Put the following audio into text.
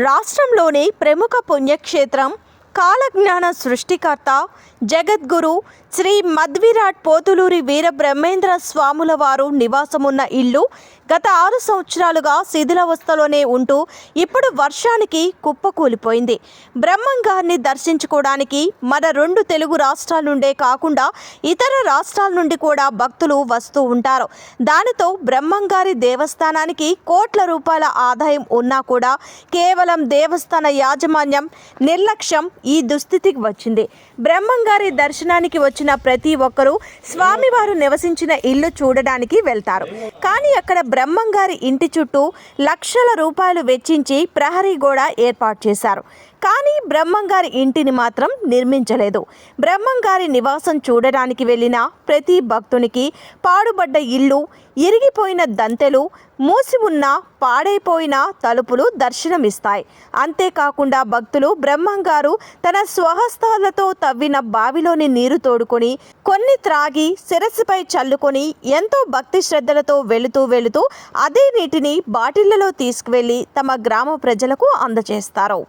రాష్ట్రంలోని ప్రముఖ పుణ్యక్షేత్రం కాలజ్ఞాన సృష్టికర్త జగద్గురు శ్రీ మద్విరాట్ పోతులూరి వీర బ్రహ్మేంద్ర స్వాముల వారు నివాసమున్న ఇల్లు గత ఆరు సంవత్సరాలుగా శిథిలావస్థలోనే ఉంటూ ఇప్పుడు వర్షానికి కుప్పకూలిపోయింది. బ్రహ్మంగారిని దర్శించుకోవడానికి మన రెండు తెలుగు రాష్ట్రాల నుండే కాకుండా ఇతర రాష్ట్రాల నుండి కూడా భక్తులు వస్తూ ఉంటారు. దానితో బ్రహ్మంగారి దేవస్థానానికి కోట్ల రూపాయల ఆదాయం ఉన్నా కూడా కేవలం దేవస్థాన యాజమాన్యం నిర్లక్ష్యం ఈ దుస్థితికి వచ్చింది. బ్రహ్మంగారి దర్శనానికి వచ్చిన ప్రతి ఒక్కరూ స్వామివారు నివసించిన ఇల్లు చూడడానికి వెళ్తారు. కానీ అక్కడ బ్రహ్మంగారి ఇంటి చుట్టూ లక్షల రూపాయలు వెచ్చించి ప్రహరీ గోడ ఏర్పాటు చేశారు. కానీ బ్రహ్మంగారి ఇంటిని మాత్రం నిర్మించలేదు. బ్రహ్మంగారి నివాసం చూడడానికి వెళ్ళిన ప్రతి భక్తునికి పాడుబడ్డ ఇల్లు ఇరిగిపోయిన దంతెలు మూసి ఉన్న పాడైపోయిన తలుపులు దర్శనమిస్తాయి. అంతేకాకుండా భక్తులు బ్రహ్మంగారు తన స్వహస్తాలతో తవ్విన బావిలోని నీరు తోడుకొని కొన్ని త్రాగి శిరస్సుపై చల్లుకొని ఎంతో భక్తి శ్రద్ధలతో వెళుతూ వెళుతూ అదే నీటిని బాటిళ్ళలో తీసుకువెళ్ళి తమ గ్రామ ప్రజలకు అందజేస్తారు.